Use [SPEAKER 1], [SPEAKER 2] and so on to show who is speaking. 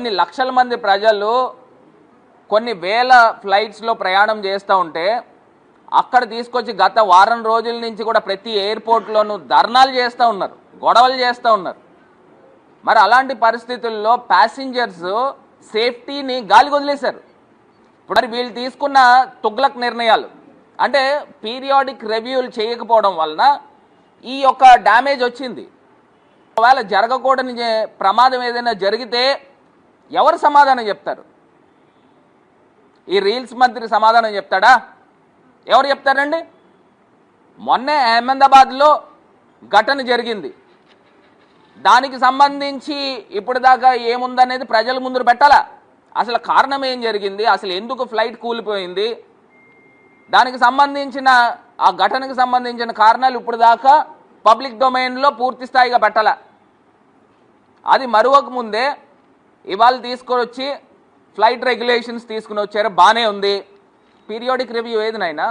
[SPEAKER 1] కొన్ని లక్షల మంది ప్రజలు కొన్ని వేల ఫ్లైట్స్లో ప్రయాణం చేస్తూ ఉంటే అక్కడ తీసుకొచ్చి గత వారం రోజుల నుంచి కూడా ప్రతి ఎయిర్పోర్ట్లోనూ ధర్నాలు చేస్తూ ఉన్నారు గొడవలు చేస్తూ ఉన్నారు. మరి అలాంటి పరిస్థితుల్లో ప్యాసింజర్స్ సేఫ్టీని గాలి వదిలేశారు. ఇప్పుడు మరి వీళ్ళు తీసుకున్న తుగ్లక్ నిర్ణయాలు అంటే పీరియాడిక్ రివ్యూలు చేయకపోవడం వలన ఈ యొక్క డ్యామేజ్ వచ్చింది. ఒకవేళ జరగకూడని ప్రమాదం ఏదైనా జరిగితే ఎవరు సమాధానం చెప్తారు? ఈ రీల్స్ మంత్రి సమాధానం చెప్తాడా? ఎవరు చెప్తారండి? మొన్నే అహ్మదాబాద్లో ఘటన జరిగింది. దానికి సంబంధించి ఇప్పుడు దాకా ఏముందనేది ప్రజల ముందు పెట్టాలా? అసలు కారణం ఏం జరిగింది? అసలు ఎందుకు ఫ్లైట్ కూలిపోయింది? దానికి సంబంధించిన ఆ ఘటనకు సంబంధించిన కారణాలు ఇప్పుడు దాకా పబ్లిక్ డొమైన్లో పూర్తి స్థాయిగా పెట్టాల? అది మరొక ముందే ఇవాళ తీసుకొని వచ్చి ఫ్లైట్ రెగ్యులేషన్స్ తీసుకుని వచ్చారు. బాగానే ఉంది. పీరియాడిక్ రివ్యూ ఏది నాయనా?